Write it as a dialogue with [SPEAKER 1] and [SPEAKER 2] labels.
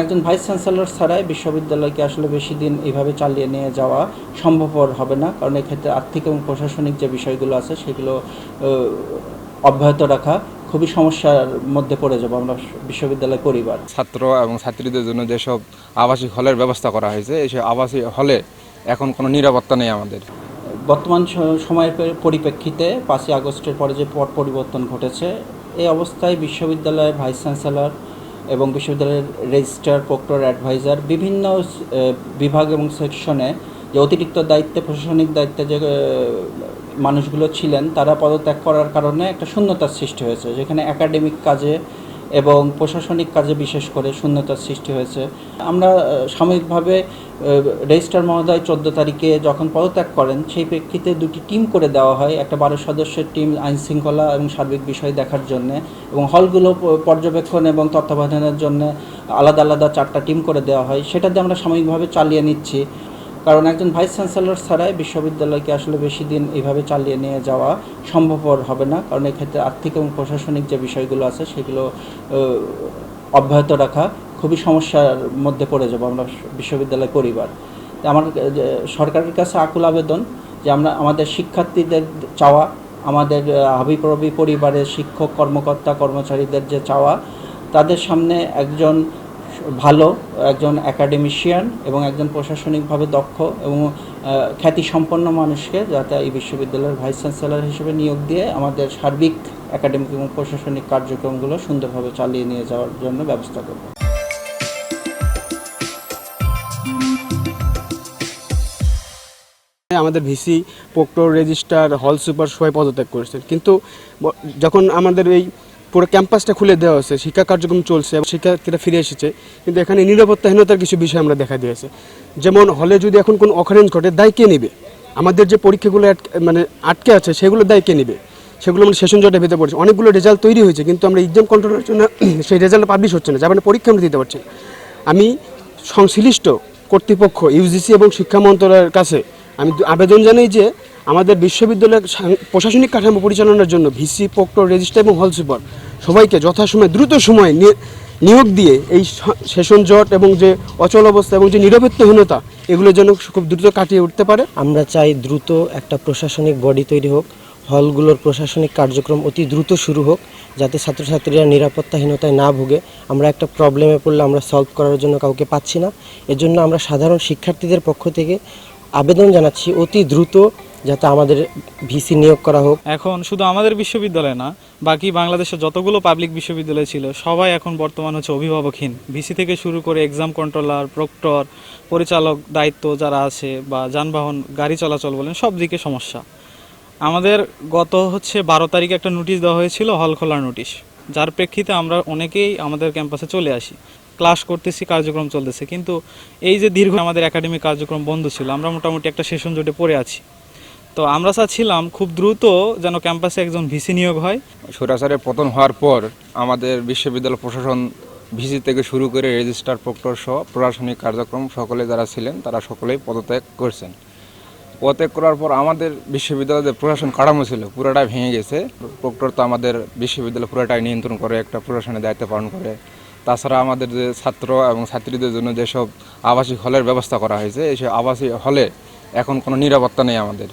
[SPEAKER 1] একজন vice chancellor ছাড়াই বিশ্ববিদ্যালয়কে আসলে বেশি দিন এইভাবে চালিয়ে নিয়ে যাওয়া সম্ভবপর হবে না। কারণ এক্ষেত্রে আর্থিক এবং প্রশাসনিক যে বিষয়গুলো আছে সেগুলো অব্যাহত রাখা খুবই সমস্যার মধ্যে পড়ে যাব আমরা বিশ্ববিদ্যালয় পরিবার।
[SPEAKER 2] ছাত্র এবং ছাত্রীদের জন্য যেসব আবাসিক হলের ব্যবস্থা করা হয়েছে এই সব আবাসিক হলে এখন কোনো নিরাপত্তা নেই আমাদের।
[SPEAKER 1] বর্তমান সময়ের পরিপ্রেক্ষিতে পাঁচই আগস্টের পরে যে পট পরিবর্তন ঘটেছে এই অবস্থায় বিশ্ববিদ্যালয়ের ভাইস চ্যান্সেলর এবং বিশ্ববিদ্যালয়ের রেজিস্ট্রার, প্রক্টর, অ্যাডভাইজার বিভিন্ন বিভাগ এবং সেকশনে যে অতিরিক্ত দায়িত্বে, প্রশাসনিক দায়িত্বে যে মানুষগুলো ছিলেন, তারা পদত্যাগ করার কারণে একটা শূন্যতার সৃষ্টি হয়েছে, যেখানে একাডেমিক কাজে এবং প্রশাসনিক কাজে বিশেষ করে শূন্যতার সৃষ্টি হয়েছে। আমরা সাময়িকভাবে রেজিস্ট্রার মহোদয় চোদ্দ তারিখে যখন পদত্যাগ করেন, সেই প্রেক্ষিতে দুটি টিম করে দেওয়া হয়। একটা বারো সদস্যের টিম আইন শৃঙ্খলা এবং সার্বিক বিষয় দেখার জন্য এবং হলগুলো পর্যবেক্ষণ এবং তত্ত্বাবধানের জন্য আলাদা আলাদা চারটা টিম করে দেওয়া হয়। সেটা দিয়ে আমরা সাময়িকভাবে চালিয়ে নিচ্ছি। কারণ একজন ভাইস চ্যান্সেলর ছাড়াই বিশ্ববিদ্যালয়কে আসলে বেশি দিন এইভাবে চালিয়ে নিয়ে যাওয়া সম্ভবপর হবে না। কারণ এক্ষেত্রে আর্থিক এবং প্রশাসনিক যে বিষয়গুলো আছে, সেগুলো অব্যাহত রাখা খুবই সমস্যার মধ্যে পড়ে যাব, আমরা বিশ্ববিদ্যালয় পরিবার। আমার সরকারের কাছে আকুল আবেদন যে আমরা, আমাদের শিক্ষার্থীদের চাওয়া, আমাদের হাবিপ্রবি পরিবারের শিক্ষক, কর্মকর্তা, কর্মচারীদের যে চাওয়া, তাদের সামনে একজন ভালো, একজন অ্যাকাডেমিশিয়ান এবং একজন প্রশাসনিকভাবে দক্ষ এবং খ্যাতিসম্পন্ন মানুষকে যাতে এই বিশ্ববিদ্যালয়ের ভাইস চ্যান্সেলর হিসেবে নিয়োগ দিয়ে আমাদের সার্বিক একাডেমিক এবং প্রশাসনিক কার্যক্রমগুলো সুন্দরভাবে চালিয়ে নিয়ে যাওয়ার জন্য ব্যবস্থা করব।
[SPEAKER 3] আমাদের VC, proctor, registrar, hall super সবাই পদত্যাগ করেছেন। কিন্তু যখন আমাদের এই পুরো ক্যাম্পাসটা খুলে দেওয়া হয়েছে, শিক্ষা কার্যক্রম চলছে, এবং শিক্ষার্থীরা ফিরে এসেছে, কিন্তু এখানে নিরাপত্তাহীনতার কিছু বিষয় আমরা দেখা দিয়েছে। যেমন হলে যদি এখন কোনো অকারেন্স ঘটে, দায় কে নেবে? আমাদের যে পরীক্ষাগুলো মানে আটকে আছে, সেগুলো দায় কে নেবে? সেগুলো মানে সেশন জটের ভেতরে পড়ছে। অনেকগুলো রেজাল্ট তৈরি হয়েছে, কিন্তু আমরা এক্সাম কন্ট্রোলের জন্য সেই রেজাল্ট পাবলিশ হচ্ছে না, যার মানে পরীক্ষা আমরা দিতে পারছি আমি সংশ্লিষ্ট কর্তৃপক্ষ ইউজিসি এবং শিক্ষা মন্ত্রণালয়ের কাছে আমি আবেদন জানাই যে আমাদের বিশ্ববিদ্যালয়ের প্রশাসনিক কাঠামো পরিচালনার জন্য ভিসি, প্রক্টর রেজিস্ট্রার এবং হল সুপার সবাইকে যথাসময়ে দ্রুত সময়ে নিয়োগ দিয়ে এই সেশন জট এবং যে অচল অবস্থা এবং যে নিরপেক্ষহীনতা এগুলো যেন খুব দ্রুত কাটিয়ে উঠতে পারে।
[SPEAKER 4] আমরা চাই দ্রুত একটা প্রশাসনিক বডি তৈরি হোক, হলগুলোর প্রশাসনিক কার্যক্রম অতি দ্রুত শুরু হোক, যাতে ছাত্রছাত্রীরা নিরাপত্তাহীনতায় না ভুগে। আমরা একটা প্রবলেমে পড়লে আমরা সলভ করার জন্য কাউকে পাচ্ছি না। এজন্য আমরা সাধারণ শিক্ষার্থীদের পক্ষ থেকে আবেদন জানাচ্ছি অতি দ্রুত যাতে আমাদের ভিসি নিয়োগ করা হোক।
[SPEAKER 5] এখন শুধু আমাদের বিশ্ববিদ্যালয় না, বাকি বাংলাদেশের যতগুলো পাবলিক বিশ্ববিদ্যালয় ছিল, সবাই এখন বর্তমান হচ্ছে অভিভাবকহীন। ভিসি থেকে শুরু করে এক্সাম কন্ট্রোলার প্রক্টর পরিচালক দায়িত্ব যারা আছে বা যানবাহন, গাড়ি চলাচল বলেন, সব দিকে সমস্যা। আমাদের গত হচ্ছে বারো তারিখে একটা নোটিশ দেওয়া হয়েছিল হল খোলার নোটিশ যার প্রেক্ষিতে আমরা অনেকেই আমাদের ক্যাম্পাসে চলে আসি। ক্লাস করতেছি, কার্যক্রম চলতেছে। কিন্তু এই যে দীর্ঘ আমাদের একাডেমিক কার্যক্রম বন্ধ ছিল, আমরা মোটামুটি একটা সেশন জোটে পড়ে আছি। তো আমরা চাচ্ছিলাম খুব দ্রুত যেন ক্যাম্পাসে একজন ভিসি নিয়োগ হয়।
[SPEAKER 2] স্বৈরাচারের পতন হওয়ার পর আমাদের বিশ্ববিদ্যালয় প্রশাসন ভিসি থেকে শুরু করে রেজিস্ট্রার প্রক্টর সহ প্রশাসনিক কার্যক্রম সকলে যারা ছিলেন, তারা সকলেই পদত্যাগ করছেন। পদত্যাগ করার পর আমাদের বিশ্ববিদ্যালয়ের যে প্রশাসন কাঠামো ছিল, পুরোটাই ভেঙে গেছে। প্রক্টর তো আমাদের বিশ্ববিদ্যালয় পুরোটাই নিয়ন্ত্রণ করে, একটা প্রশাসনের দায়িত্ব পালন করে। তাছাড়া আমাদের যে ছাত্র এবং ছাত্রীদের জন্য যেসব আবাসিক হলের ব্যবস্থা করা হয়েছে এই সব আবাসিক হলে এখন কোনো নিরাপত্তা নেই আমাদের।